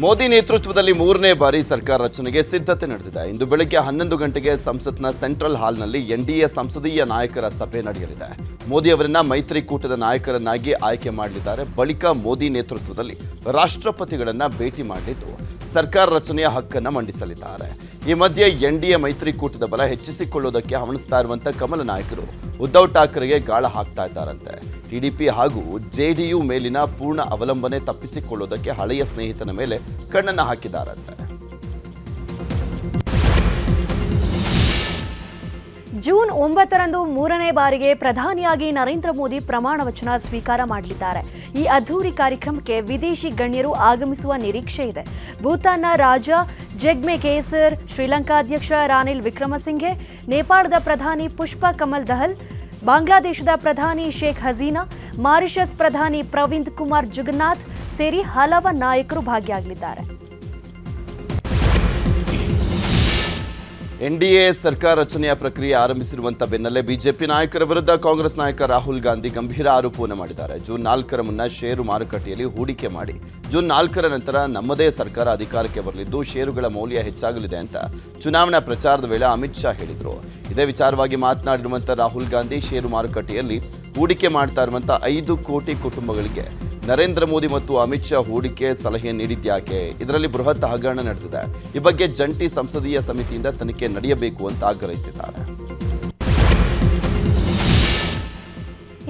ಮೋದಿ ನೇತೃತ್ವದಲ್ಲಿ ಮೂರನೇ ಬಾರಿ ಸರ್ಕಾರ ರಚನೆಗೆ ಸಿದ್ಧತೆ ನಡೆದಿದೆ. ಇಂದು ಬೆಳಗ್ಗೆ ಹನ್ನೊಂದು ಗಂಟೆಗೆ ಸಂಸತ್ನ ಸೆಂಟ್ರಲ್ ಹಾಲ್ನಲ್ಲಿ ಎನ್ಡಿಎ ಸಂಸದೀಯ ನಾಯಕರ ಸಭೆ ನಡೆಯಲಿದೆ. ಮೋದಿ ಅವರನ್ನ ಮೈತ್ರಿಕೂಟದ ನಾಯಕರನ್ನಾಗಿ ಆಯ್ಕೆ ಮಾಡಲಿದ್ದಾರೆ. ಬಳಿಕ ಮೋದಿ ನೇತೃತ್ವದಲ್ಲಿ ರಾಷ್ಟ್ರಪತಿಗಳನ್ನ ಭೇಟಿ ಮಾಡಲಿದ್ದು, ಸರ್ಕಾರ ರಚನೆಯ ಹಕ್ಕನ್ನು ಮಂಡಿಸಲಿದ್ದಾರೆ. ಈ ಮಧ್ಯೆ ಎನ್ಡಿಎ ಮೈತ್ರಿಕೂಟದ ಬಲ ಹೆಚ್ಚಿಸಿಕೊಳ್ಳುವುದಕ್ಕೆ ಹವಣಿಸ್ತಾ ಇರುವಂಥ ಕಮಲ ನಾಯಕರು ಉದ್ಧವ್ ಠಾಕ್ರೆಗೆ ಗಾಳ ಹಾಕ್ತಾ ಇದ್ದಾರಂತೆ. ಟಿಡಿಪಿ ಹಾಗೂ ಜೆಡಿಯು ಮೇಲಿನ ಪೂರ್ಣ ಅವಲಂಬನೆ ತಪ್ಪಿಸಿಕೊಳ್ಳುವುದಕ್ಕೆ ಹಳೆಯ ಸ್ನೇಹಿತನ ಮೇಲೆ ಕಣ್ಣನ್ನು ಹಾಕಿದ್ದಾರಂತೆ. ಜೂನ್ ಒಂಬತ್ತರಂದು ಮೂರನೇ ಬಾರಿಗೆ ಪ್ರಧಾನಿಯಾಗಿ ನರೇಂದ್ರ ಮೋದಿ ಪ್ರಮಾಣ ವಚನ ಸ್ವೀಕಾರ ಮಾಡಲಿದ್ದಾರೆ. ಈ ಅದ್ಧೂರಿ ಕಾರ್ಯಕ್ರಮಕ್ಕೆ ವಿದೇಶಿ ಗಣ್ಯರು ಆಗಮಿಸುವ ನಿರೀಕ್ಷೆ ಇದೆ. ಭೂತಾನ್ನ ರಾಜ ಜಗ್ಮೆ ಕೇಸರ್ ಶ್ರೀಲಂಕಾ ಅಧ್ಯಕ್ಷ ರಾನಿಲ್ ವಿಕ್ರಮಸಿಂಘೆ ನೇಪಾಳದ ಪ್ರಧಾನಿ ಪುಷ್ಪ ಕಮಲ್ ದಹಲ್ ಬಾಂಗ್ಲಾದೇಶದ ಪ್ರಧಾನಿ ಶೇಖ್ ಹಸೀನಾ ಮಾರಿಷಸ್ ಪ್ರಧಾನಿ ಪ್ರವೀಂದ್ ಕುಮಾರ್ ಜುಗನ್ನಾಥ್ ಸೇರಿ ಹಲವು ನಾಯಕರು ಭಾಗಿಯಾಗಲಿದ್ದಾರೆ ಎನ್ಡಿಎ ಸರ್ಕಾರ ರಚನೆಯ ಪ್ರಕ್ರಿಯೆ ಆರಂಭಿಸಿರುವಂಥ ಬೆನ್ನಲ್ಲೇ ಬಿಜೆಪಿ ನಾಯಕರ ವಿರುದ್ಧ ಕಾಂಗ್ರೆಸ್ ನಾಯಕ ರಾಹುಲ್ ಗಾಂಧಿ ಗಂಭೀರ ಆರೋಪವನ್ನು ಮಾಡಿದ್ದಾರೆ. ಜೂನ್ ನಾಲ್ಕರ ಮುನ್ನ ಷೇರು ಮಾರುಕಟ್ಟೆಯಲ್ಲಿ ಹೂಡಿಕೆ ಮಾಡಿ. ಜೂನ್ ನಾಲ್ಕರ ನಂತರ ನಮ್ಮದೇ ಸರ್ಕಾರ ಅಧಿಕಾರಕ್ಕೆ ಬರಲಿದ್ದು, ಷೇರುಗಳ ಮೌಲ್ಯ ಹೆಚ್ಚಾಗಲಿದೆ ಅಂತ ಚುನಾವಣಾ ಪ್ರಚಾರದ ವೇಳೆ ಅಮಿತ್ ಶಾ ಹೇಳಿದರು. ಇದೇ ವಿಚಾರವಾಗಿ ಮಾತನಾಡಿರುವಂತಹ ರಾಹುಲ್ ಗಾಂಧಿ ಷೇರು ಮಾರುಕಟ್ಟೆಯಲ್ಲಿ ಹೂಡಿಕೆ ಮಾಡ್ತಾ ಇರುವಂತಹ ಐದು ಕೋಟಿ ಕುಟುಂಬಗಳಿಗೆ ನರೇಂದ್ರ ಮೋದಿ ಮತ್ತು ಅಮಿತ್ ಶಾ ಹೂಡಿಕೆ ಸಲಹೆ ನೀಡಿದ್ಯಾಕೆ? ಇದರಲ್ಲಿ ಬೃಹತ್ ಹಗರಣ ನಡೆದಿದೆ. ಈ ಬಗ್ಗೆ ಜಂಟಿ ಸಂಸದೀಯ ಸಮಿತಿಯಿಂದ ತನಿಖೆ ನಡೆಯಬೇಕು ಅಂತ ಆಗ್ರಹಿಸಿದ್ದಾರೆ.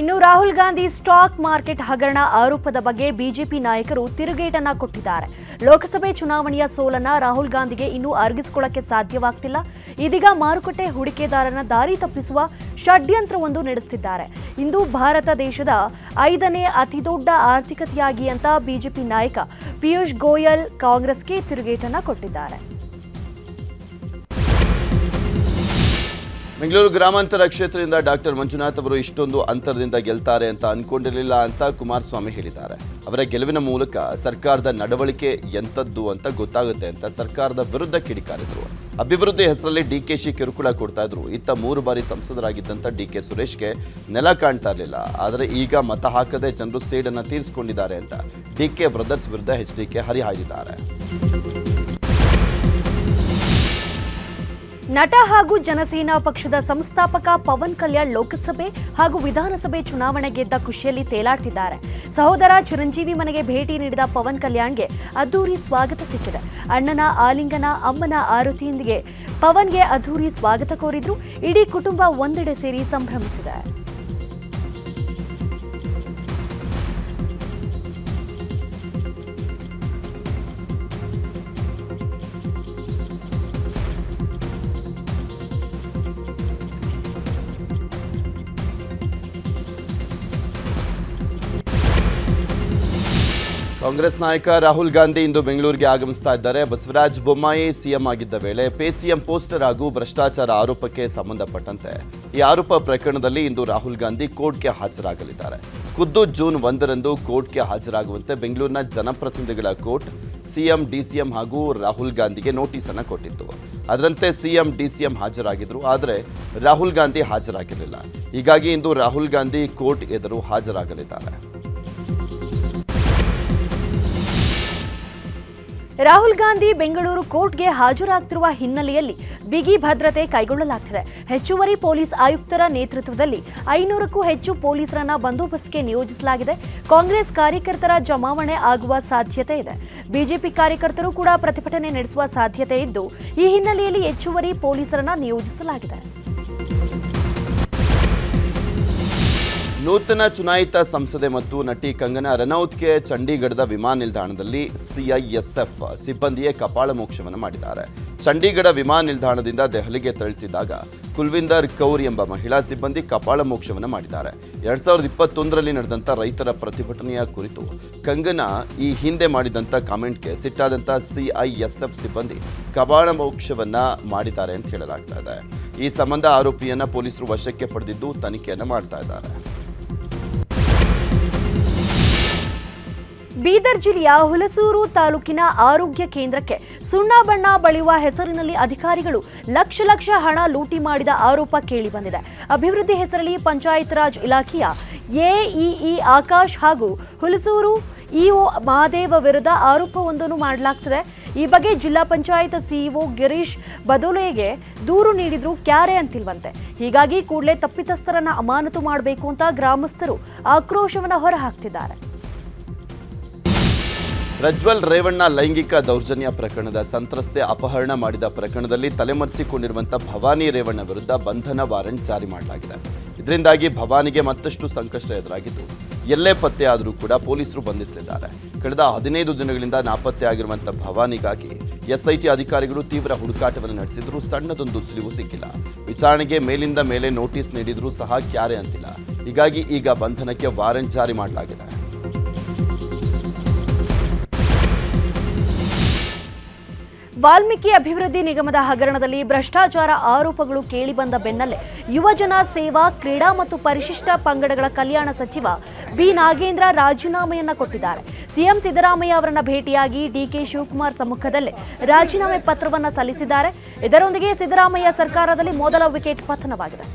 ಇನ್ನು ರಾಹುಲ್ ಗಾಂಧಿ ಸ್ಟಾಕ್ ಮಾರ್ಕೆಟ್ ಹಗರಣ ಆರೋಪದ ಬಗ್ಗೆ ಬಿಜೆಪಿ ನಾಯಕರು ತಿರುಗೇಟನ್ನ ಕೊಟ್ಟಿದ್ದಾರೆ. ಲೋಕಸಭೆ ಚುನಾವಣೆಯ ಸೋಲನ್ನ ರಾಹುಲ್ ಗಾಂಧಿಗೆ ಇನ್ನೂ ಅರಗಿಸಿಕೊಳ್ಳಕ್ಕೆ ಸಾಧ್ಯವಾಗ್ತಿಲ್ಲ. ಇದೀಗ ಮಾರುಕಟ್ಟೆ ಹೂಡಿಕೆದಾರನ ದಾರಿ ತಪ್ಪಿಸುವ ಷಡ್ಯಂತ್ರವೊಂದು ನಡೆಸುತ್ತಿದ್ದಾರೆ ಇಂದು ಭಾರತ ದೇಶದ ಐದನೇ ಅತಿದೊಡ್ಡ ಆರ್ಥಿಕತೆಯಾಗಿ ಅಂತ ಬಿಜೆಪಿ ನಾಯಕ ಪಿಯೂಷ್ ಗೋಯಲ್ ಕಾಂಗ್ರೆಸ್ಗೆ ತಿರುಗೇಟನ್ನ ಕೊಟ್ಟಿದ್ದಾರೆ. ಬೆಂಗಳೂರು ಗ್ರಾಮಾಂತರ ಕ್ಷೇತ್ರದಿಂದ ಡಾಕ್ಟರ್ ಮಂಜುನಾಥ್ ಅವರು ಇಷ್ಟೊಂದು ಅಂತರದಿಂದ ಗೆಲ್ತಾರೆ ಅಂತ ಅನ್ಕೊಂಡಿರಲಿಲ್ಲ ಅಂತ ಕುಮಾರಸ್ವಾಮಿ ಹೇಳಿದ್ದಾರೆ. ಅವರ ಗೆಲುವಿನ ಮೂಲಕ ಸರ್ಕಾರದ ನಡವಳಿಕೆ ಎಂಥದ್ದು ಅಂತ ಗೊತ್ತಾಗುತ್ತೆ ಅಂತ ಸರ್ಕಾರದ ವಿರುದ್ಧ ಕಿಡಿಕಾರಿದ್ರು. ಅಭಿವೃದ್ಧಿ ಹೆಸರಲ್ಲಿ ಡಿ ಕೆ ಶಿ ಕಿರುಕುಳ ಕೊಡ್ತಾ ಇದ್ರು. ಇತ್ತ ಮೂರು ಬಾರಿ ಸಂಸದರಾಗಿದ್ದಂಥ ಡಿ ಕೆ ಸುರೇಶ್ಗೆ ನೆಲ ಕಾಣ್ತಾ ಇರಲಿಲ್ಲ. ಆದರೆ ಈಗ ಮತ ಹಾಕದೆ ಜನರು ಸೇಡನ್ನು ತೀರಿಸಿಕೊಂಡಿದ್ದಾರೆ ಅಂತ ಡಿ ಕೆ ಬ್ರದರ್ಸ್ ವಿರುದ್ಧ ಎಚ್ ಡಿ ಕೆ ಹರಿಹಾಯ್ದಿದ್ದಾರೆ. ನಟ ಹಾಗೂ ಜನಸೇನಾ ಪಕ್ಷದ ಸಂಸ್ಥಾಪಕ ಪವನ್ ಕಲ್ಯಾಣ್ ಲೋಕಸಭೆ ಹಾಗೂ ವಿಧಾನಸಭೆ ಚುನಾವಣೆ ಗೆದ್ದ ಖುಷಿಯಲ್ಲಿ ತೇಲಾಡ್ತಿದ್ದಾರೆ. ಸಹೋದರ ಚಿರಂಜೀವಿ ಮನೆಗೆ ಭೇಟಿ ನೀಡಿದ ಪವನ್ ಕಲ್ಯಾಣ್ಗೆ ಅದ್ದೂರಿ ಸ್ವಾಗತ ಸಿಕ್ಕಿದೆ. ಅಣ್ಣನ ಆಲಿಂಗನ, ಅಮ್ಮನ ಆರತಿಯೊಂದಿಗೆ ಪವನ್ಗೆ ಅದ್ದೂರಿ ಸ್ವಾಗತ ಕೋರಿದ್ರು ಇಡೀ ಕುಟುಂಬ ಒಂದೆಡೆ ಸೇರಿ ಸಂಭ್ರಮಿಸಿದೆ. ಕಾಂಗ್ರೆಸ್ ನಾಯಕ ರಾಹುಲ್ ಗಾಂಧಿ ಇಂದು ಬೆಂಗಳೂರಿಗೆ ಆಗಮಿಸ್ತಾ ಇದ್ದಾರೆ. ಬಸವರಾಜ್ ಬೊಮ್ಮಾಯಿ ಸಿಎಂ ಆಗಿದ್ದ ವೇಳೆ ಪೇಸಿಎಂ ಪೋಸ್ಟರ್ ಹಾಗೂ ಭ್ರಷ್ಟಾಚಾರ ಆರೋಪಕ್ಕೆ ಸಂಬಂಧಪಟ್ಟಂತೆ ಈ ಆರೋಪ ಪ್ರಕರಣದಲ್ಲಿ ಇಂದು ರಾಹುಲ್ ಗಾಂಧಿ ಕೋರ್ಟ್ಗೆ ಹಾಜರಾಗಲಿದ್ದಾರೆ. ಖುದ್ದು ಜೂನ್ ಒಂದರಂದು ಕೋರ್ಟ್ಗೆ ಹಾಜರಾಗುವಂತೆ ಬೆಂಗಳೂರಿನ ಜನಪ್ರತಿನಿಧಿಗಳ ಕೋರ್ಟ್ ಸಿಎಂ, ಡಿಸಿಎಂ ಹಾಗೂ ರಾಹುಲ್ ಗಾಂಧಿಗೆ ನೋಟಿಸ್ ಅನ್ನು ಕೊಟ್ಟಿತ್ತು. ಅದರಂತೆ ಸಿಎಂ, ಡಿಸಿಎಂ ಹಾಜರಾಗಿದ್ರು, ಆದರೆ ರಾಹುಲ್ ಗಾಂಧಿ ಹಾಜರಾಗಿರಲಿಲ್ಲ. ಹೀಗಾಗಿ ಇಂದು ರಾಹುಲ್ ಗಾಂಧಿ ಕೋರ್ಟ್ ಎದುರು ಹಾಜರಾಗಲಿದ್ದಾರೆ. ರಾಹುಲ್ ಗಾಂಧಿ ಬೆಂಗಳೂರು ಕೋರ್ಟ್ಗೆ ಹಾಜರಾಗ್ತಿರುವ ಹಿನ್ನೆಲೆಯಲ್ಲಿ ಬಿಗಿ ಭದ್ರತೆ ಕೈಗೊಳ್ಳಲಾಗ್ತಿದೆ. ಹೆಚ್ಚುವರಿ ಪೊಲೀಸ್ ಆಯುಕ್ತರ ನೇತೃತ್ವದಲ್ಲಿ ಐನೂರಕ್ಕೂ ಹೆಚ್ಚು ಪೊಲೀಸರನ್ನ ಬಂದೋಬಸ್ತ್ಗೆ ನಿಯೋಜಿಸಲಾಗಿದೆ. ಕಾಂಗ್ರೆಸ್ ಕಾರ್ಯಕರ್ತರ ಜಮಾವಣೆ ಆಗುವ ಸಾಧ್ಯತೆ ಇದೆ. ಬಿಜೆಪಿ ಕಾರ್ಯಕರ್ತರು ಕೂಡ ಪ್ರತಿಭಟನೆ ನಡೆಸುವ ಸಾಧ್ಯತೆ ಇದ್ದು, ಈ ಹಿನ್ನೆಲೆಯಲ್ಲಿ ಹೆಚ್ಚುವರಿ ಪೊಲೀಸರನ್ನ ನಿಯೋಜಿಸಲಾಗಿದೆ. ನೂತನ ಚುನಾಯಿತ ಸಂಸದೆ ಮತ್ತು ನಟಿ ಕಂಗನಾ ರನೌತ್ಗೆ ಚಂಡೀಗಢದ ವಿಮಾನ ನಿಲ್ದಾಣದಲ್ಲಿ ಸಿಐಎಸ್ಎಫ್ ಸಿಬ್ಬಂದಿಯೇ ಕಪಾಳ ಮೋಕ್ಷವನ್ನು ಮಾಡಿದ್ದಾರೆ. ಚಂಡೀಗಢ ವಿಮಾನ ನಿಲ್ದಾಣದಿಂದ ದೆಹಲಿಗೆ ತೆರಳುತ್ತಿದ್ದಾಗ ಕುಲ್ವಿಂದರ್ ಕೌರ್ ಎಂಬ ಮಹಿಳಾ ಸಿಬ್ಬಂದಿ ಕಪಾಳ ಮೋಕ್ಷವನ್ನು ಮಾಡಿದ್ದಾರೆ. ಎರಡ್ ಸಾವಿರದ ಇಪ್ಪತ್ತೊಂದರಲ್ಲಿ ನಡೆದಂಥ ರೈತರ ಪ್ರತಿಭಟನೆಯ ಕುರಿತು ಕಂಗನಾ ಈ ಹಿಂದೆ ಮಾಡಿದಂಥ ಕಾಮೆಂಟ್ಗೆ ಸಿಟ್ಟಾದಂಥ ಸಿಐಎಸ್ಎಫ್ ಸಿಬ್ಬಂದಿ ಕಪಾಳ ಮೋಕ್ಷವನ್ನ ಮಾಡಿದ್ದಾರೆ ಅಂತ ಹೇಳಲಾಗ್ತಾ ಇದೆ. ಈ ಸಂಬಂಧ ಆರೋಪಿಯನ್ನು ಪೊಲೀಸರು ವಶಕ್ಕೆ ಪಡೆದಿದ್ದು ತನಿಖೆಯನ್ನು ಮಾಡ್ತಾ ಇದ್ದಾರೆ. ಬೀದರ್ ಜಿಲ್ಲೆಯ ಹುಲಸೂರು ತಾಲೂಕಿನ ಆರೋಗ್ಯ ಕೇಂದ್ರಕ್ಕೆ ಸುಣ್ಣ ಬಣ್ಣ ಬಳಿಯುವ ಹೆಸರಿನಲ್ಲಿ ಅಧಿಕಾರಿಗಳು ಲಕ್ಷ ಲಕ್ಷ ಹಣ ಲೂಟಿ ಮಾಡಿದ ಆರೋಪ ಕೇಳಿಬಂದಿದೆ ಅಭಿವೃದ್ಧಿ ಹೆಸರಲ್ಲಿ ಪಂಚಾಯತ್ ರಾಜ್ ಇಲಾಖೆಯ ಎಇಇ ಆಕಾಶ್ ಹಾಗೂ ಹುಲಸೂರು ಇಒ ಮಹಾದೇವ ವಿರುದ್ಧ ಆರೋಪವೊಂದನ್ನು ಮಾಡಲಾಗ್ತದೆ. ಈ ಬಗ್ಗೆ ಜಿಲ್ಲಾ ಪಂಚಾಯತ್ ಸಿಇಒ ಗಿರೀಶ್ ಬದೋಲೆಗೆ ದೂರು ನೀಡಿದ್ರು ಕ್ಯಾರೆ ಅಂತಿಲ್ವಂತೆ. ಹೀಗಾಗಿ ಕೂಡಲೇ ತಪ್ಪಿತಸ್ಥರನ್ನ ಅಮಾನತು ಮಾಡಬೇಕು ಅಂತ ಗ್ರಾಮಸ್ಥರು ಆಕ್ರೋಶವನ್ನು ಹೊರಹಾಕ್ತಿದ್ದಾರೆ. ಪ್ರಜ್ವಲ್ ರೇವಣ್ಣ ಲೈಂಗಿಕ ದೌರ್ಜನ್ಯ ಪ್ರಕರಣದ ಸಂತ್ರಸ್ತೆ ಅಪಹರಣ ಮಾಡಿದ ಪ್ರಕರಣದಲ್ಲಿ ತಲೆಮರೆಸಿಕೊಂಡಿರುವಂಥ ಭವಾನಿ ರೇವಣ್ಣ ವಿರುದ್ಧ ಬಂಧನ ವಾರೆಂಟ್ ಜಾರಿ ಮಾಡಲಾಗಿದೆ. ಇದರಿಂದಾಗಿ ಭವಾನಿಗೆ ಮತ್ತಷ್ಟು ಸಂಕಷ್ಟ ಎದುರಾಗಿದ್ದು, ಎಲ್ಲೇ ಪತ್ತೆಯಾದರೂ ಕೂಡ ಪೊಲೀಸರು ಬಂಧಿಸಲಿದ್ದಾರೆ. ಕಳೆದ ಹದಿನೈದು ದಿನಗಳಿಂದ ನಾಪತ್ತೆ ಆಗಿರುವಂಥ ಭವಾನಿಗಾಗಿ ಎಸ್ಐಟಿ ಅಧಿಕಾರಿಗಳು ತೀವ್ರ ಹುಡುಕಾಟವನ್ನು ನಡೆಸಿದರೂ ಸಣ್ಣದೊಂದು ಸುಳಿವು ಸಿಕ್ಕಿಲ್ಲ. ವಿಚಾರಣೆಗೆ ಮೇಲಿಂದ ಮೇಲೆ ನೋಟಿಸ್ ನೀಡಿದರೂ ಸಹ ಕ್ಯಾರೆ ಅಂತಿಲ್ಲ. ಹೀಗಾಗಿ ಈಗ ಬಂಧನಕ್ಕೆ ವಾರೆಂಟ್ ಜಾರಿ ಮಾಡಲಾಗಿದೆ. ವಾಲ್ಮೀಕಿ ಅಭಿವೃದ್ಧಿ ನಿಗಮದ ಹಗರಣದಲ್ಲಿ ಭ್ರಷ್ಟಾಚಾರ ಆರೋಪಗಳು ಕೇಳಿಬಂದ ಬೆನ್ನಲ್ಲೇ ಯುವಜನ ಸೇವಾ, ಕ್ರೀಡಾ ಮತ್ತು ಪರಿಶಿಷ್ಟ ಪಂಗಡಗಳ ಕಲ್ಯಾಣ ಸಚಿವ ಬಿ. ನಾಗೇಂದ್ರ ರಾಜೀನಾಮೆಯನ್ನ ಕೊಟ್ಟಿದ್ದಾರೆ. ಸಿಎಂ ಸಿದ್ದರಾಮಯ್ಯ ಅವರನ್ನ ಭೇಟಿಯಾಗಿ ಡಿಕೆ ಶಿವಕುಮಾರ್ ಸಮ್ಮುಖದಲ್ಲೇ ರಾಜೀನಾಮೆ ಪತ್ರವನ್ನ ಸಲ್ಲಿಸಿದ್ದಾರೆ. ಇದರೊಂದಿಗೆ ಸಿದ್ದರಾಮಯ್ಯ ಸರ್ಕಾರದಲ್ಲಿ ಮೊದಲ ವಿಕೆಟ್ ಪತನವಾಗಿದೆ.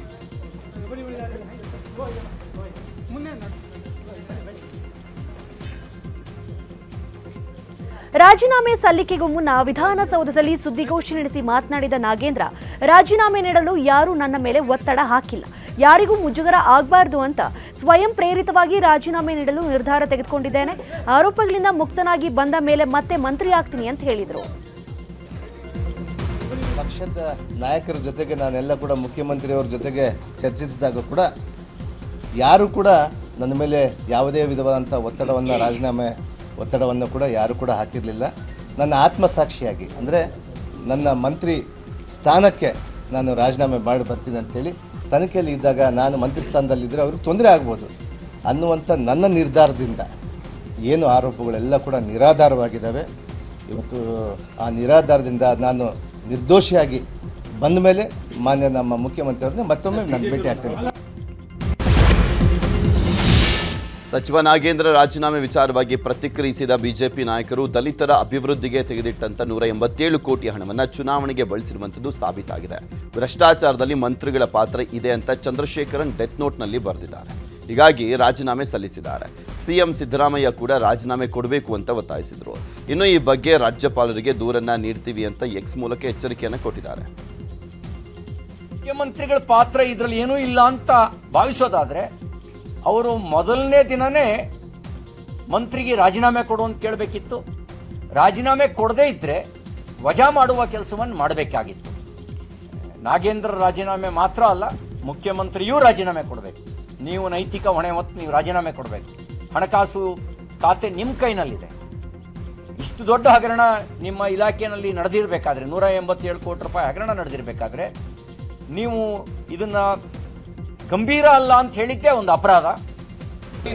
ರಾಜೀನಾಮೆ ಸಲ್ಲಿಕೆಗೂ ಮುನ್ನ ವಿಧಾನಸೌಧದಲ್ಲಿ ಸುದ್ದಿಗೋಷ್ಠಿ ನಡೆಸಿ ಮಾತನಾಡಿದ ನಾಗೇಂದ್ರ, ರಾಜೀನಾಮೆ ನೀಡಲು ಯಾರೂ ನನ್ನ ಮೇಲೆ ಒತ್ತಡ ಹಾಕಿಲ್ಲ. ಯಾರಿಗೂ ಮುಜುಗರ ಆಗಬಾರ್ದು ಅಂತ ಸ್ವಯಂ ಪ್ರೇರಿತವಾಗಿ ರಾಜೀನಾಮೆ ನೀಡಲು ನಿರ್ಧಾರ ತೆಗೆದುಕೊಂಡಿದ್ದೇನೆ. ಆರೋಪಗಳಿಂದ ಮುಕ್ತನಾಗಿ ಬಂದ ಮೇಲೆ ಮತ್ತೆ ಮಂತ್ರಿ ಆಗ್ತೀನಿ ಅಂತ ಹೇಳಿದರು. ಪಕ್ಷದ ನಾಯಕರ ಜೊತೆಗೆ ನಾನೆಲ್ಲ ಕೂಡ ಮುಖ್ಯಮಂತ್ರಿಯವರ ಜೊತೆಗೆ ಚರ್ಚಿಸಿದಾಗ ಕೂಡ ಯಾರು ಕೂಡ ನನ್ನ ಮೇಲೆ ಯಾವುದೇ ವಿಧವಾದಂಥ ಒತ್ತಡವನ್ನು ರಾಜೀನಾಮೆ ಒತ್ತಡವನ್ನು ಕೂಡ ಯಾರು ಕೂಡ ಹಾಕಿರಲಿಲ್ಲ. ನನ್ನ ಆತ್ಮಸಾಕ್ಷಿಯಾಗಿ, ಅಂದರೆ ನನ್ನ ಮಂತ್ರಿ ಸ್ಥಾನಕ್ಕೆ ನಾನು ರಾಜೀನಾಮೆ ಮಾಡಿ ಬರ್ತೀನಿ ಅಂಥೇಳಿ ತನಿಖೆಯಲ್ಲಿ ಇದ್ದಾಗ ನಾನು ಮಂತ್ರಿ ಸ್ಥಾನದಲ್ಲಿದ್ದರೆ ಅವ್ರಿಗೆ ತೊಂದರೆ ಆಗ್ಬೋದು ಅನ್ನುವಂಥ ನನ್ನ ನಿರ್ಧಾರದಿಂದ ಏನು ಆರೋಪಗಳೆಲ್ಲ ಕೂಡ ನಿರಾಧಾರವಾಗಿದ್ದಾವೆ. ಇವತ್ತು ಆ ನಿರಾಧಾರದಿಂದ ನಾನು ನಿರ್ದೋಷಿಯಾಗಿ ಬಂದ ಮೇಲೆ ಮಾನ್ಯ ನಮ್ಮ ಮುಖ್ಯಮಂತ್ರಿಯವ್ರನ್ನ ಮತ್ತೊಮ್ಮೆ ನಾನು ಭೇಟಿ ಆಗ್ತೇನೆ. ಸಚಿವ ನಾಗೇಂದ್ರ ರಾಜೀನಾಮೆ ವಿಚಾರವಾಗಿ ಪ್ರತಿಕ್ರಿಯಿಸಿದ ಬಿಜೆಪಿ ನಾಯಕರು ದಲಿತರ ಅಭಿವೃದ್ಧಿಗೆ ತೆಗೆದಿಟ್ಟಂತ ನೂರ ಎಂಬತ್ತೇಳು ಕೋಟಿ ಹಣವನ್ನು ಚುನಾವಣೆಗೆ ಬಳಸಿರುವಂಥದ್ದು ಸಾಬೀತಾಗಿದೆ. ಭ್ರಷ್ಟಾಚಾರದಲ್ಲಿ ಮಂತ್ರಿಗಳ ಪಾತ್ರ ಇದೆ ಅಂತ ಚಂದ್ರಶೇಖರನ್ ಡೆತ್ ನೋಟ್ನಲ್ಲಿ ಬರೆದಿದ್ದಾರೆ. ಹೀಗಾಗಿ ರಾಜೀನಾಮೆ ಸಲ್ಲಿಸಿದ್ದಾರೆ. ಸಿಎಂ ಸಿದ್ದರಾಮಯ್ಯ ಕೂಡ ರಾಜೀನಾಮೆ ಕೊಡಬೇಕು ಅಂತ ಒತ್ತಾಯಿಸಿದರು. ಇನ್ನು ಈ ಬಗ್ಗೆ ರಾಜ್ಯಪಾಲರಿಗೆ ದೂರನ್ನ ನೀಡ್ತೀವಿ ಅಂತ ಎಕ್ಸ್ ಮೂಲಕ ಎಚ್ಚರಿಕೆಯನ್ನು ಕೊಟ್ಟಿದ್ದಾರೆ. ಮುಖ್ಯಮಂತ್ರಿಗಳ ಪಾತ್ರ ಇದರಲ್ಲಿ ಏನೂ ಇಲ್ಲ ಅಂತ ಭಾವಿಸೋದಾದ್ರೆ ಅವರು ಮೊದಲನೇ ದಿನನೇ ಮಂತ್ರಿಗೆ ರಾಜೀನಾಮೆ ಕೊಡು ಅಂತ ಕೇಳಬೇಕಿತ್ತು. ರಾಜೀನಾಮೆ ಕೊಡದೇ ಇದ್ದರೆ ವಜಾ ಮಾಡುವ ಕೆಲಸವನ್ನು ಮಾಡಬೇಕಾಗಿತ್ತು. ನಾಗೇಂದ್ರ ರಾಜೀನಾಮೆ ಮಾತ್ರ ಅಲ್ಲ, ಮುಖ್ಯಮಂತ್ರಿಯೂ ರಾಜೀನಾಮೆ ಕೊಡಬೇಕು. ನೀವು ನೈತಿಕ ಹೊಣೆ ಹೊತ್ತು ನೀವು ರಾಜೀನಾಮೆ ಕೊಡಬೇಕು. ಹಣಕಾಸು ಖಾತೆ ನಿಮ್ಮ ಕೈನಲ್ಲಿದೆ. ಇಷ್ಟು ದೊಡ್ಡ ಹಗರಣ ನಿಮ್ಮ ಇಲಾಖೆಯಲ್ಲಿ ನಡೆದಿರಬೇಕಾದ್ರೆ, ನೂರ ಎಂಬತ್ತೇಳು ಕೋಟಿ ರೂಪಾಯಿ ಹಗರಣ ನಡೆದಿರಬೇಕಾದ್ರೆ, ನೀವು ಇದನ್ನ ಗಂಭೀರ ಅಲ್ಲ ಅಂತ ಹೇಳಿದ್ದೇ ಒಂದು ಅಪರಾಧ.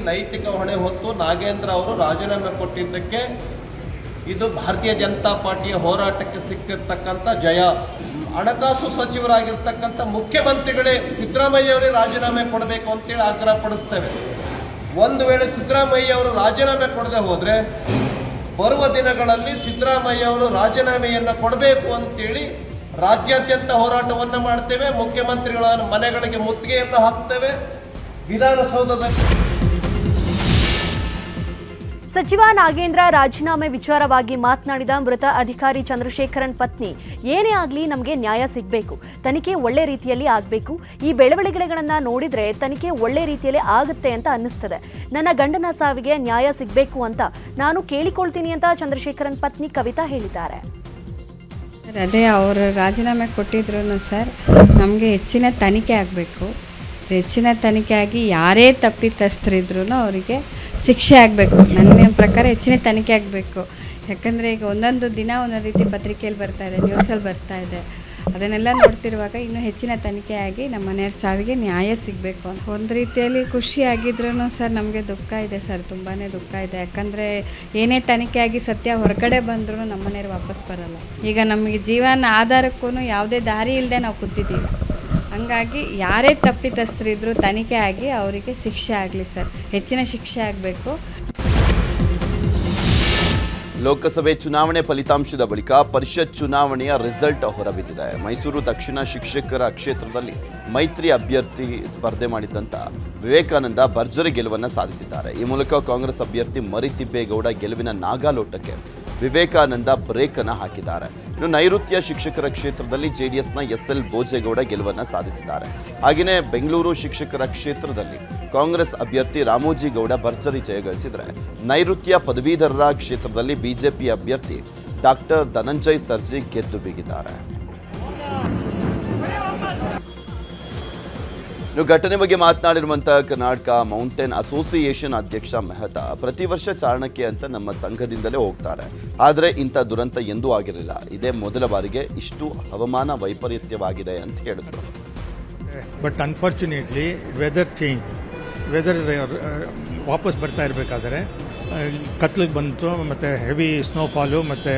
ನೈತಿಕ ಹೊಣೆ ಹೊತ್ತು ನಾಗೇಂದ್ರ ಅವರು ರಾಜೀನಾಮೆ ಕೊಟ್ಟಿದ್ದಕ್ಕೆ ಇದು ಭಾರತೀಯ ಜನತಾ ಪಾರ್ಟಿಯ ಹೋರಾಟಕ್ಕೆ ಸಿಕ್ಕಿರ್ತಕ್ಕಂಥ ಜಯ. ಹಣಕಾಸು ಸಚಿವರಾಗಿರ್ತಕ್ಕಂಥ ಮುಖ್ಯಮಂತ್ರಿಗಳೇ ಸಿದ್ದರಾಮಯ್ಯ ಅವರೇ ರಾಜೀನಾಮೆ ಕೊಡಬೇಕು ಅಂತೇಳಿ ಆಗ್ರಹ ಪಡಿಸ್ತೇವೆ. ಒಂದು ವೇಳೆ ಸಿದ್ದರಾಮಯ್ಯ ಅವರು ರಾಜೀನಾಮೆ ಕೊಡದೆ ಹೋದರೆ ಬರುವ ದಿನಗಳಲ್ಲಿ ಸಿದ್ದರಾಮಯ್ಯ ಅವರು ರಾಜೀನಾಮೆಯನ್ನು ಕೊಡಬೇಕು ಅಂತೇಳಿ ರಾಜ್ಯಾದ್ಯಂತ ಹೋರಾಟವನ್ನು ಮಾಡ್ತೇವೆ ಮುಖ್ಯಮಂತ್ರಿಗಳ ಮನೆಗಳಿಗೆ ಮುತ್ತಿಗೆಯನ್ನು ಹಾಕ್ತೇವೆ. ವಿಧಾನಸೌಧದಲ್ಲಿ ಸಚಿವ ನಾಗೇಂದ್ರ ರಾಜೀನಾಮೆ ವಿಚಾರವಾಗಿ ಮಾತನಾಡಿದ ಮೃತ ಅಧಿಕಾರಿ ಚಂದ್ರಶೇಖರನ್ ಪತ್ನಿ. ಏನೇ ಆಗಲಿ ನಮಗೆ ನ್ಯಾಯ ಸಿಗಬೇಕು. ತನಿಖೆ ಒಳ್ಳೆ ರೀತಿಯಲ್ಲಿ ಆಗಬೇಕು. ಈ ಬೆಳವಣಿಗೆಗಳನ್ನು ನೋಡಿದರೆ ತನಿಖೆ ಒಳ್ಳೆ ರೀತಿಯಲ್ಲಿ ಆಗುತ್ತೆ ಅಂತ ಅನ್ನಿಸ್ತದೆ. ನನ್ನ ಗಂಡನ ಸಾವಿಗೆ ನ್ಯಾಯ ಸಿಗಬೇಕು ಅಂತ ನಾನು ಕೇಳಿಕೊಳ್ತೀನಿ ಅಂತ ಚಂದ್ರಶೇಖರನ್ ಪತ್ನಿ ಕವಿತಾ ಹೇಳಿದ್ದಾರೆ. ಅದೇ ಅವರು ರಾಜೀನಾಮೆ ಕೊಟ್ಟಿದ್ರು ಸರ್, ನಮಗೆ ಹೆಚ್ಚಿನ ತನಿಖೆ ಆಗಬೇಕು. ಹೆಚ್ಚಿನ ತನಿಖೆ ಆಗಿ ಯಾರೇ ತಪ್ಪಿತಸ್ಥರಿದ್ರು ಅವರಿಗೆ ಶಿಕ್ಷೆ ಆಗಬೇಕು. ನನ್ನ ಪ್ರಕಾರ ಹೆಚ್ಚಿನ ತನಿಖೆ ಆಗಬೇಕು. ಯಾಕಂದರೆ ಈಗ ಒಂದೊಂದು ದಿನ ಒಂದೊಂದು ರೀತಿ ಪತ್ರಿಕೆಯಲ್ಲಿ ಬರ್ತಾ ಇದೆ ನ್ಯೂಸಲ್ಲಿ ಬರ್ತಾ ಇದೆ. ಅದನ್ನೆಲ್ಲ ನೋಡ್ತಿರುವಾಗ ಇನ್ನು ಹೆಚ್ಚಿನ ತನಿಖೆ ಆಗಿ ನಮ್ಮ ಮನೆಯವ್ರ ಸಾವಿಗೆ ನ್ಯಾಯ ಸಿಗಬೇಕು ಅಂತ. ಒಂದು ರೀತಿಯಲ್ಲಿ ಖುಷಿ ಆಗಿದ್ರೂ ಸರ್ ನಮಗೆ ದುಃಖ ಇದೆ ಸರ್ ತುಂಬಾ ದುಃಖ ಇದೆ. ಯಾಕಂದರೆ ಏನೇ ತನಿಖೆ ಆಗಿ ಸತ್ಯ ಹೊರಗಡೆ ಬಂದರೂ ನಮ್ಮ ಮನೆಯವ್ರು ವಾಪಸ್ ಬರಲ್ಲ. ಈಗ ನಮಗೆ ಜೀವನ ಆಧಾರಕ್ಕೂ ಯಾವುದೇ ದಾರಿ ಇಲ್ಲದೆ ನಾವು ಕೂತಿದ್ದೀವಿ. ಹಂಗಾಗಿ ಯಾರೇ ತಪ್ಪಿತಸ್ಥರಿದ್ರು ತನಿಖೆ ಆಗಿ ಅವರಿಗೆ ಶಿಕ್ಷೆ ಆಗಲಿ ಸರ್. ಹೆಚ್ಚಿನ ಶಿಕ್ಷೆ ಆಗಬೇಕು. ಲೋಕಸಭೆ ಚುನಾವಣೆ ಫಲಿತಾಂಶದ ಬಳಿಕ ಪರಿಷತ್ ಚುನಾವಣೆಯ ರಿಸಲ್ಟ್ ಹೊರಬಿದ್ದಿದೆ. ಮೈಸೂರು ದಕ್ಷಿಣ ಶಿಕ್ಷಕರ ಕ್ಷೇತ್ರದಲ್ಲಿ ಮೈತ್ರಿ ಅಭ್ಯರ್ಥಿ ಸ್ಪರ್ಧೆ ಮಾಡಿದ್ದಂತ ವಿವೇಕಾನಂದ ಭರ್ಜರಿ ಗೆಲುವನ್ನು ಸಾಧಿಸಿದ್ದಾರೆ. ಈ ಮೂಲಕ ಕಾಂಗ್ರೆಸ್ ಅಭ್ಯರ್ಥಿ ಮರಿತಿಬ್ಬೇಗೌಡ ಗೆಲುವಿನ ನಾಗಾಲೋಟಕ್ಕೆ ವಿವೇಕಾನಂದ ಬ್ರೇಕ್ ಹಾಕಿದ್ದಾರೆ. ಇನ್ನು ನೈಋತ್ಯ ಶಿಕ್ಷಕರ ಕ್ಷೇತ್ರದಲ್ಲಿ ಜೆಡಿಎಸ್ನ ಎಸ್ ಎಲ್ ಭೋಜೇಗೌಡ ಗೆಲುವನ್ನು ಸಾಧಿಸಿದ್ದಾರೆ. ಹಾಗೆಯೇ ಬೆಂಗಳೂರು ಶಿಕ್ಷಕರ ಕ್ಷೇತ್ರದಲ್ಲಿ ಕಾಂಗ್ರೆಸ್ ಅಭ್ಯರ್ಥಿ ರಾಮೋಜಿ ಗೌಡ ಭರ್ಜರಿ ಜಯಗಳಿಸಿದರೆ ನೈಋತ್ಯ ಪದವೀಧರರ ಕ್ಷೇತ್ರದಲ್ಲಿ ಬಿಜೆಪಿ ಅಭ್ಯರ್ಥಿ ಡಾಕ್ಟರ್ ಧನಂಜಯ್ ಸರ್ಜಿ ಗೆದ್ದು ಬೀಗಿದ್ದಾರೆ. ಇನ್ನು ಘಟನೆ ಬಗ್ಗೆ ಮಾತನಾಡಿರುವಂತಹ ಕರ್ನಾಟಕ ಮೌಂಟೇನ್ ಅಸೋಸಿಯೇಷನ್ ಅಧ್ಯಕ್ಷ ಮೆಹತಾ ಪ್ರತಿ ವರ್ಷ ಚಾರಣಕ್ಕೆ ಅಂತ ನಮ್ಮ ಸಂಘದಿಂದಲೇ ಹೋಗ್ತಾರೆ. ಆದರೆ ಇಂಥ ದುರಂತ ಎಂದೂ ಆಗಿರಲಿಲ್ಲ. ಇದೇ ಮೊದಲ ಬಾರಿಗೆ ಇಷ್ಟು ಹವಾಮಾನ ವೈಪರೀತ್ಯವಾಗಿದೆ ಅಂತ ಹೇಳಿದ್ರು. But unfortunately weather change weather ವಾಪಸ್ ಬರ್ತಾ ಇರಬೇಕಾದ್ರೆ ಕತ್ಲಿಗೆ ಬಂತು, ಮತ್ತು ಹೆವಿ ಸ್ನೋಫಾಲು ಮತ್ತು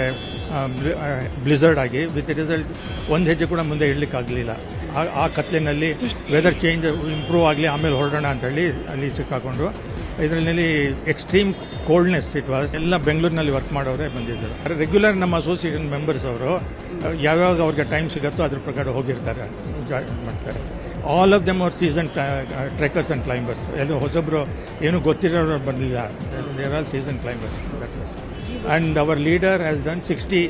ಬ್ಲಿಸರ್ಡ್ ಆಗಿ ವಿತ್ ರಿಸಲ್ಟ್ ಒಂದು ಹೆಜ್ಜೆ ಕೂಡ ಮುಂದೆ ಇಡಲಿಕ್ಕಾಗಲಿಲ್ಲ. ಆ ಕತ್ಲಿನಲ್ಲಿ ವೆದರ್ ಚೇಂಜ್ ಇಂಪ್ರೂವ್ ಆಗಲಿ, ಆಮೇಲೆ ಹೊರಡೋಣ ಅಂತ ಹೇಳಿ ಅಲ್ಲಿ ಸಿಕ್ಕಾಕೊಂಡು ಇದರಲ್ಲಿ ಎಕ್ಸ್ಟ್ರೀಮ್ ಕೋಲ್ಡ್ನೆಸ್ ಇಟ್ ವಾಸ್ ಎಲ್ಲ ಬೆಂಗಳೂರಿನಲ್ಲಿ ವರ್ಕ್ ಮಾಡೋರೇ ಬಂದಿದ್ದರು. ರೆಗ್ಯುಲರ್ ನಮ್ಮ ಅಸೋಸಿಯೇಷನ್ ಮೆಂಬರ್ಸ್ ಅವರು ಯಾವ್ಯಾವಾಗ ಅವ್ರಿಗೆ ಟೈಮ್ ಸಿಗುತ್ತೋ ಅದ್ರ ಪ್ರಕಾರ ಹೋಗಿರ್ತಾರೆ ಜಾಯಿನ್ ಮಾಡ್ತಾರೆ. ಆಲ್ ಆಫ್ ದೆಮ್ ಅವ್ರ ಸೀಸನ್ ಟ್ರೆಕರ್ಸ್ ಆ್ಯಂಡ್ ಕ್ಲೈಂಬರ್ಸ್ ಎಲ್ಲೋ ಹೊಸಬ್ರು ಏನು ಗೊತ್ತಿರೋರು ಬಂದಿಲ್ಲ. They're all season climbers and our leader has done sixty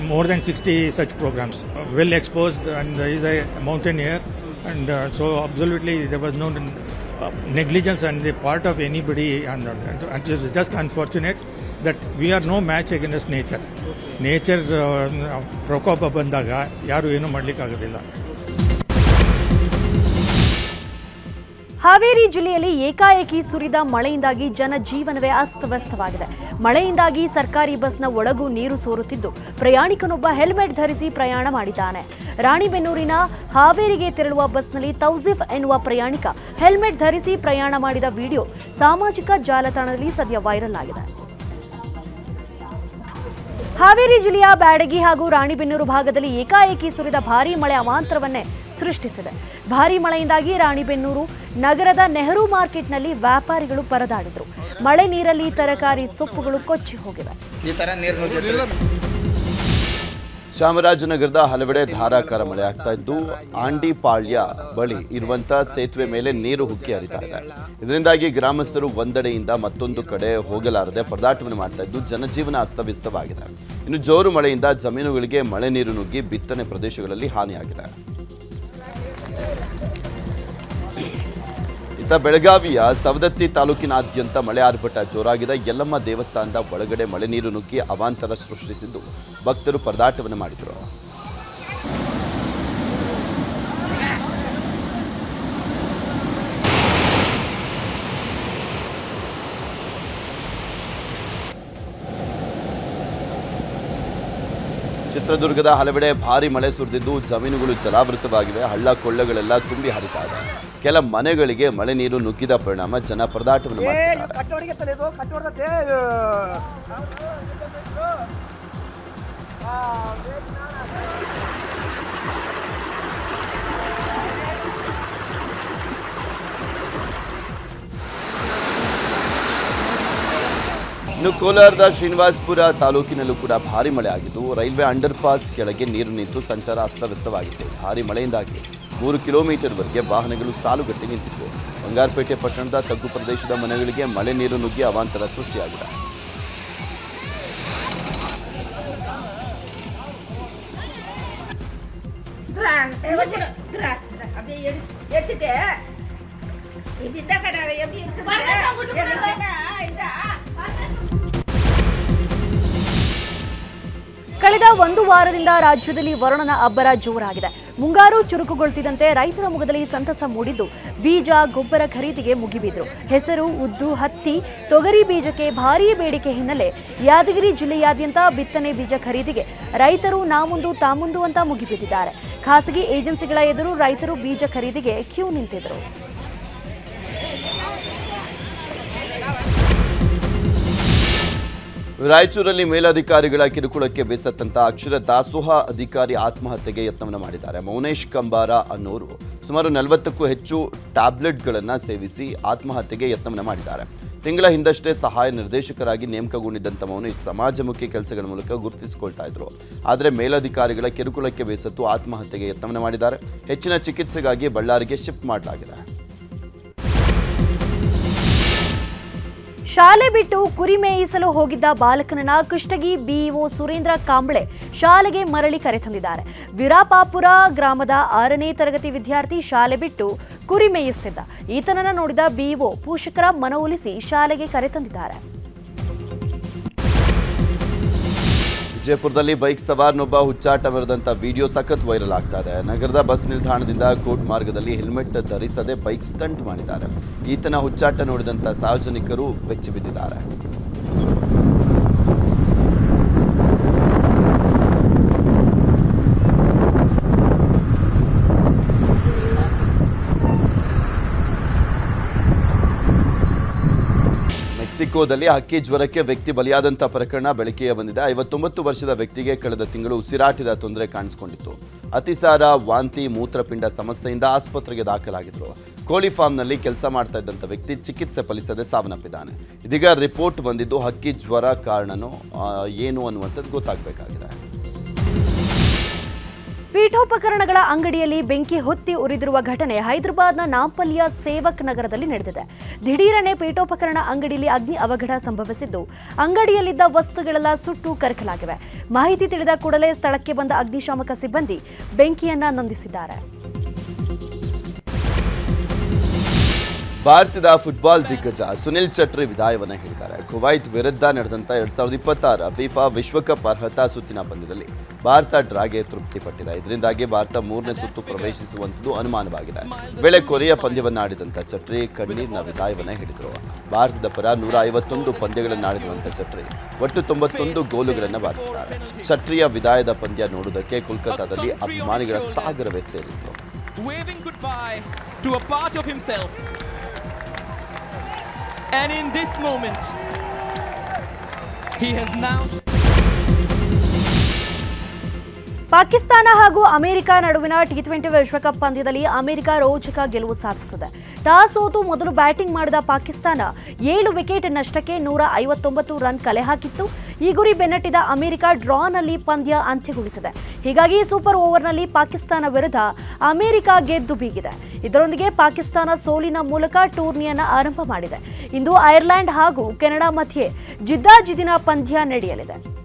more than 60 such programs, uh, well exposed and uh, is a mountaineer and uh, so absolutely there was no uh, negligence on the part of anybody and, and it is just unfortunate that we are no match against nature. Nature ಪ್ರಕೋಪ ಬಂದಾಗ ಯಾರು ಏನೂ ಹಾವೇರಿ ಜಿಲ್ಲೆಯಲ್ಲಿ ಏಕಾಏಕಿ ಸುರಿದ ಮಳೆಯಿಂದಾಗಿ ಜನಜೀವನವೇ ಅಸ್ತವ್ಯಸ್ತವಾಗಿದೆ. ಮಳೆಯಿಂದಾಗಿ ಸರ್ಕಾರಿ ಬಸ್ನ ಒಳಗೂ ನೀರು ಸೋರುತ್ತಿದ್ದು, ಪ್ರಯಾಣಿಕನೊಬ್ಬ ಹೆಲ್ಮೆಟ್ ಧರಿಸಿ ಪ್ರಯಾಣ ಮಾಡಿದ್ದಾನೆ. ರಾಣಿಬೆನ್ನೂರಿನ ಹಾವೇರಿಗೆ ತೆರಳುವ ಬಸ್ನಲ್ಲಿ ತೌಸಿಫ್ ಎನ್ನುವ ಪ್ರಯಾಣಿಕ ಹೆಲ್ಮೆಟ್ ಧರಿಸಿ ಪ್ರಯಾಣ ಮಾಡಿದ ವಿಡಿಯೋ ಸಾಮಾಜಿಕ ಜಾಲತಾಣದಲ್ಲಿ ಸದ್ಯ ವೈರಲ್ ಆಗಿದೆ. ಹಾವೇರಿ ಜಿಲ್ಲೆಯ ಬ್ಯಾಡಗಿ ಹಾಗೂ ರಾಣಿಬೆನ್ನೂರು ಭಾಗದಲ್ಲಿ ಏಕಾಏಕಿ ಸುರಿದ ಭಾರೀ ಮಳೆ ಅವಾಂತರವನ್ನೇ ಸೃಷ್ಟಿಸಿದೆ. ಭಾರೀ ಮಳೆಯಿಂದಾಗಿ ರಾಣಿಬೆನ್ನೂರು ನಗರದ ನೆಹರು ಮಾರ್ಕೆಟ್ನಲ್ಲಿ ವ್ಯಾಪಾರಿಗಳು ಪರದಾಡಿದರು. ಮಳೆ ನೀರಲ್ಲಿ ತರಕಾರಿ ಸೊಪ್ಪುಗಳು ಕೊಚ್ಚಿ ಹೋಗಿವೆ. ಚಾಮರಾಜನಗರದ ಹಲವೆಡೆ ಧಾರಾಕಾರ ಮಳೆ ಆಗ್ತಾ ಇದ್ದು, ಆಂಡಿಪಾಳ್ಯ ಬಳಿ ಇರುವಂತಹ ಸೇತುವೆ ಮೇಲೆ ನೀರು ಹುಕ್ಕಿ ಹರಿತಾ ಇದೆ. ಇದರಿಂದಾಗಿ ಗ್ರಾಮಸ್ಥರು ಒಂದೆಡೆಯಿಂದ ಮತ್ತೊಂದು ಕಡೆ ಹೋಗಲಾರದೆ ಪರದಾಟವನ್ನು ಮಾಡ್ತಾ ಇದ್ದು, ಜನಜೀವನ ಅಸ್ತವ್ಯಸ್ತವಾಗಿದೆ. ಇನ್ನು ಜೋರು ಮಳೆಯಿಂದ ಜಮೀನುಗಳಿಗೆ ಮಳೆ ನೀರು ನುಗ್ಗಿ ಬಿತ್ತನೆ ಪ್ರದೇಶಗಳಲ್ಲಿ ಹಾನಿಯಾಗಿದೆ. ಇತ್ತ ಬೆಳಗಾವಿಯ ಸವದತ್ತಿ ತಾಲೂಕಿನಾದ್ಯಂತ ಮಳೆ ಆರ್ಭಟ ಜೋರಾಗಿದೆ. ಯಲ್ಲಮ್ಮ ದೇವಸ್ಥಾನದ ಒಳಗಡೆ ಮಳೆ ನೀರು ನುಗ್ಗಿ ಅವಾಂತರ ಸೃಷ್ಟಿಸಿದ್ದು. ಭಕ್ತರು ಪರದಾಟವನ್ನು ಮಾಡಿದರು. ಚಿತ್ರದುರ್ಗದ ಹಲವೆಡೆ ಭಾರಿ ಮಳೆ ಸುರಿದಿದ್ದು ಜಮೀನುಗಳು ಜಲಾವೃತವಾಗಿವೆ. ಹಳ್ಳ ಕೊಳ್ಳಗಳೆಲ್ಲ ತುಂಬಿ ಹರಿತಾ ಇದೆ. ಕೆಲ ಮನೆಗಳಿಗೆ ಮಳೆ ನೀರು ನುಗ್ಗಿದ ಪರಿಣಾಮ ಜನ ಪರದಾಟವನ್ನು ಮಾಡ್ತಿದ್ದಾರೆ. ಇನ್ನು ಕೋಲಾರದ ಶ್ರೀನಿವಾಸಪುರ ತಾಲೂಕಿನಲ್ಲೂ ಕೂಡ ಭಾರಿ ಮಳೆ ಆಗಿದ್ದು ರೈಲ್ವೆ ಅಂಡರ್ ಪಾಸ್ ಕೆಳಗೆ ನೀರು ನಿಂತು ಸಂಚಾರ ಅಸ್ತವ್ಯಸ್ತವಾಗಿದೆ. ಭಾರಿ ಮಳೆಯಿಂದಾಗಿ ಮೂರು ಕಿಲೋಮೀಟರ್ವರೆಗೆ ವಾಹನಗಳು ಸಾಲುಗಟ್ಟಿ ನಿಂತಿತ್ತು. ಬಂಗಾರಪೇಟೆ ಪಟ್ಟಣದ ತಗ್ಗು ಪ್ರದೇಶದ ಮನೆಗಳಿಗೆ ಮಳೆ ನೀರು ನುಗ್ಗಿ ಅವಾಂತರ ಸೃಷ್ಟಿಯಾಗಿದೆ. ಎತ್ತಿಟ್ಟೆ. ಕಳೆದ ಒಂದು ವಾರದಿಂದ ರಾಜ್ಯದಲ್ಲಿ ವರುಣನ ಅಬ್ಬರ ಜೋರಾಗಿದೆ. ಮುಂಗಾರು ಚುರುಕುಗೊಳ್ತಿದಂತೆ ರೈತರ ಮುಖದಲ್ಲಿ ಸಂತಸ ಮೂಡಿದ್ದು, ಬೀಜ, ಗೊಬ್ಬರ ಖರೀದಿಗೆ ಮುಗಿಬಿದ್ರು. ಹೆಸರು, ಉದ್ದು, ಹತ್ತಿ, ತೊಗರಿ ಬೀಜಕ್ಕೆ ಭಾರೀ ಬೇಡಿಕೆ ಹಿನ್ನೆಲೆ ಯಾದಗಿರಿ ಜಿಲ್ಲೆಯಾದ್ಯಂತ ಬಿತ್ತನೆ ಬೀಜ ಖರೀದಿಗೆ ರೈತರು ನಾಮುಂದು, ತಾಮುಂದು ಅಂತ ಮುಗಿಬಿದ್ದಿದ್ದಾರೆ. ಖಾಸಗಿ ಏಜೆನ್ಸಿಗಳ ಎದುರು ರೈತರು ಬೀಜ ಖರೀದಿಗೆ ಕ್ಯೂ ನಿಂತಿದ್ದರು ರಾಯಚೂರಲ್ಲಿ ಮೇಲಧಿಕಾರಿಗಳ ಕಿರುಕುಳಕ್ಕೆ ಬೇಸತ್ತಂತ ಅಕ್ಷರ ದಾಸೋಹ ಅಧಿಕಾರಿ ಆತ್ಮಹತ್ಯೆಗೆ ಯತ್ನವನ್ನು ಮಾಡಿದ್ದಾರೆ. ಮೌನೇಶ್ ಕಂಬಾರ ಅನ್ನೋರು ಸುಮಾರು ನಲವತ್ತಕ್ಕೂ ಹೆಚ್ಚು ಟ್ಯಾಬ್ಲೆಟ್ಗಳನ್ನು ಸೇವಿಸಿ ಆತ್ಮಹತ್ಯೆಗೆ ಯತ್ನವನ್ನು ಮಾಡಿದ್ದಾರೆ. ತಿಂಗಳ ಹಿಂದಷ್ಟೇ ಸಹಾಯ ನಿರ್ದೇಶಕರಾಗಿ ನೇಮಕಗೊಂಡಿದ್ದಂಥ ಮೌನೇಶ್ ಸಮಾಜಮುಖಿ ಕೆಲಸಗಳ ಮೂಲಕ ಗುರುತಿಸಿಕೊಳ್ತಾ ಇದ್ರು. ಆದರೆ ಮೇಲಧಿಕಾರಿಗಳ ಕಿರುಕುಳಕ್ಕೆ ಬೇಸತ್ತು ಆತ್ಮಹತ್ಯೆಗೆ ಯತ್ನವನ್ನು ಮಾಡಿದ್ದಾರೆ. ಹೆಚ್ಚಿನ ಚಿಕಿತ್ಸೆಗಾಗಿ ಬಳ್ಳಾರಿಗೆ ಶಿಫ್ಟ್ ಮಾಡಲಾಗಿದೆ. ಶಾಲೆ ಬಿಟ್ಟು ಕುರಿ ಮೇಯಿಸಲು ಹೋಗಿದ್ದ ಬಾಲಕನನ್ನ ಕುಷ್ಟಗಿ ಬಿಇಒ ಸುರೇಂದ್ರ ಕಾಂಬಳೆ ಶಾಲೆಗೆ ಮರಳಿ ಕರೆತಂದಿದ್ದಾರೆ ವಿರಾಪಾಪುರ ಗ್ರಾಮದ ಆರನೇ ತರಗತಿ ವಿದ್ಯಾರ್ಥಿ ಶಾಲೆ ಬಿಟ್ಟು ಕುರಿ ಮೇಯಿಸುತ್ತಿದ್ದ ಈತನನ್ನ ನೋಡಿದ ಬಿಇಒ ಪೋಷಕರ ಮನವೊಲಿಸಿ ಶಾಲೆಗೆ ಕರೆತಂದಿದ್ದಾರೆ ವಿಜಯಪುರದಲ್ಲಿ ಬೈಕ್ ಸವಾರನೊಬ್ಬ ಹುಚ್ಚಾಟ ಬರೆದಂತ ವಿಡಿಯೋ ಸಖತ್ ವೈರಲ್ ಆಗ್ತಾ ಇದೆ ನಗರದ ಬಸ್ ನಿಲ್ದಾಣದಿಂದ ಕೋಟ್ ಮಾರ್ಗದಲ್ಲಿ ಹೆಲ್ಮೆಟ್ ಧರಿಸದೆ ಬೈಕ್ ಸ್ಟಂಟ್ ಮಾಡಿದ್ದಾರೆ. ಈತನ ಹುಚ್ಚಾಟ ನೋಡಿದಂತ ಸಾರ್ವಜನಿಕರು ಬೆಚ್ಚಿ ಮೆಕ್ಸಿಕೋದಲ್ಲಿ ಹಕ್ಕಿ ಜ್ವರಕ್ಕೆ ವ್ಯಕ್ತಿ ಬಲಿಯಾದಂಥ ಪ್ರಕರಣ ಬೆಳಕಿಗೆ ಬಂದಿದೆ. ಐವತ್ತೊಂಬತ್ತು ವರ್ಷದ ವ್ಯಕ್ತಿಗೆ ಕಳೆದ ತಿಂಗಳು ಉಸಿರಾಟದ ತೊಂದರೆ ಕಾಣಿಸಿಕೊಂಡಿತ್ತು. ಅತಿಸಾರ, ವಾಂತಿ, ಮೂತ್ರಪಿಂಡ ಸಮಸ್ಯೆಯಿಂದ ಆಸ್ಪತ್ರೆಗೆ ದಾಖಲಾಗಿದ್ರು. ಕೋಳಿ ಫಾರ್ಮ್ನಲ್ಲಿ ಕೆಲಸ ಮಾಡ್ತಾ ಇದ್ದಂಥ ವ್ಯಕ್ತಿ ಚಿಕಿತ್ಸೆ ಫಲಿಸದೆ ಸಾವನ್ನಪ್ಪಿದ್ದಾನೆ. ಇದೀಗ ರಿಪೋರ್ಟ್ ಬಂದಿದ್ದು ಹಕ್ಕಿ ಜ್ವರ ಕಾರಣನೋ ಏನು ಅನ್ನುವಂಥದ್ದು ಗೊತ್ತಾಗಬೇಕಾಗಿದೆ. ಪೀಠೋಪಕರಣಗಳ ಅಂಗಡಿಯಲ್ಲಿ ಬೆಂಕಿ ಹೊತ್ತಿ ಉರಿದಿರುವ ಘಟನೆ ಹೈದರಾಬಾದ್ನ ನಾಂಪಲ್ಲಿಯ ಸೇವಕ್ ನಗರದಲ್ಲಿ ನಡೆದಿದೆ. ದಿಢೀರನೆ ಪೀಠೋಪಕರಣ ಅಂಗಡಿಯಲ್ಲಿ ಅಗ್ನಿ ಅವಘಡ ಸಂಭವಿಸಿದ್ದು, ಅಂಗಡಿಯಲ್ಲಿದ್ದ ವಸ್ತುಗಳೆಲ್ಲ ಸುಟ್ಟು ಕರಕಲಾಗಿವೆ. ಮಾಹಿತಿ ತಿಳಿದ ಕೂಡಲೇ ಸ್ಥಳಕ್ಕೆ ಬಂದ ಅಗ್ನಿಶಾಮಕ ಸಿಬ್ಬಂದಿ ಬೆಂಕಿಯನ್ನ ನಂದಿಸಿದ್ದಾರೆ. ಭಾರತದ ಫುಟ್ಬಾಲ್ ದಿಗ್ಗಜ ಸುನಿಲ್ ಚಟ್ರಿ ವಿದಾಯವನ್ನು ಹೇಳಿದ್ದಾರೆ. ಕುವೈತ್ ವಿರುದ್ಧ ನಡೆದಂತ ಎರಡ್ ಸಾವಿರದ ಇಪ್ಪತ್ತಾರ ಫಿಫಾ ವಿಶ್ವಕಪ್ ಅರ್ಹತಾ ಸುತ್ತಿನ ಪಂದ್ಯದಲ್ಲಿ ಭಾರತ ಡ್ರಾಗೆ ತೃಪ್ತಿಪಟ್ಟಿದೆ. ಇದರಿಂದಾಗಿ ಭಾರತ ಮೂರನೇ ಸುತ್ತು ಪ್ರವೇಶಿಸುವಂಥದ್ದು ಅನುಮಾನವಾಗಿದೆ. ವೇಳೆ ಕೊರಿಯಾ ಪಂದ್ಯವನ್ನು ಆಡಿದಂಥ ಚಟ್ರಿ ಕಣ್ಣೀರಿನ ವಿದಾಯವನ್ನ ಹೇಳಿದರು. ಭಾರತದ ಪರ ನೂರ ಐವತ್ತೊಂದು ಪಂದ್ಯಗಳನ್ನು ಆಡಿರುವಂಥ ಚಟ್ರಿ ಒಟ್ಟು ತೊಂಬತ್ತೊಂದು ಗೋಲುಗಳನ್ನು ಬಾರಿಸಿದ್ದಾರೆ. ಚಟ್ರಿಯ ವಿದಾಯದ ಪಂದ್ಯ ನೋಡುವುದಕ್ಕೆ ಕೋಲ್ಕತ್ತಾದಲ್ಲಿ ಅಭಿಮಾನಿಗಳ ಸಾಗರವೇ ಸೇರಿತ್ತು. And in this moment, he has now. Pakistan ಹಾಗೂ ಅಮೆರಿಕ ನಡುವಿನ ಟಿ ಟ್ವೆಂಟಿ ವಿಶ್ವಕಪ್ ಪಂದ್ಯದಲ್ಲಿ ಅಮೆರಿಕ ರೋಚಕ ಗೆಲುವು ಸಾಧಿಸಿದೆ. ಟಾಸ್ ಸೋತು ಮೊದಲು ಬ್ಯಾಟಿಂಗ್ ಮಾಡಿದ ಪಾಕಿಸ್ತಾನ ಏಳು ವಿಕೆಟ್ ನಷ್ಟಕ್ಕೆ ನೂರ ಐವತ್ತೊಂಬತ್ತು ರನ್ ಕಲೆ ಹಾಕಿತ್ತು. ಈ ಗುರಿ ಬೆನ್ನಟ್ಟಿದ ಅಮೆರಿಕ ಡ್ರಾನಲ್ಲಿ ಪಂದ್ಯ ಅಂತ್ಯಗೊಳಿಸಿದೆ. ಹೀಗಾಗಿ ಸೂಪರ್ ಓವರ್ನಲ್ಲಿ ಪಾಕಿಸ್ತಾನ ವಿರುದ್ಧ ಅಮೆರಿಕ ಗೆದ್ದು ಬೀಗಿದೆ. ಇದರೊಂದಿಗೆ ಪಾಕಿಸ್ತಾನ ಸೋಲಿನ ಮೂಲಕ ಟೂರ್ನಿಯನ್ನು ಆರಂಭ ಮಾಡಿದೆ. ಇಂದು ಐರ್ಲೆಂಡ್ ಹಾಗೂ ಕೆನಡಾ ಮಧ್ಯೆ ಜಿದ್ದಾಜಿದ್ದಿನ ಪಂದ್ಯ ನಡೆಯಲಿದೆ.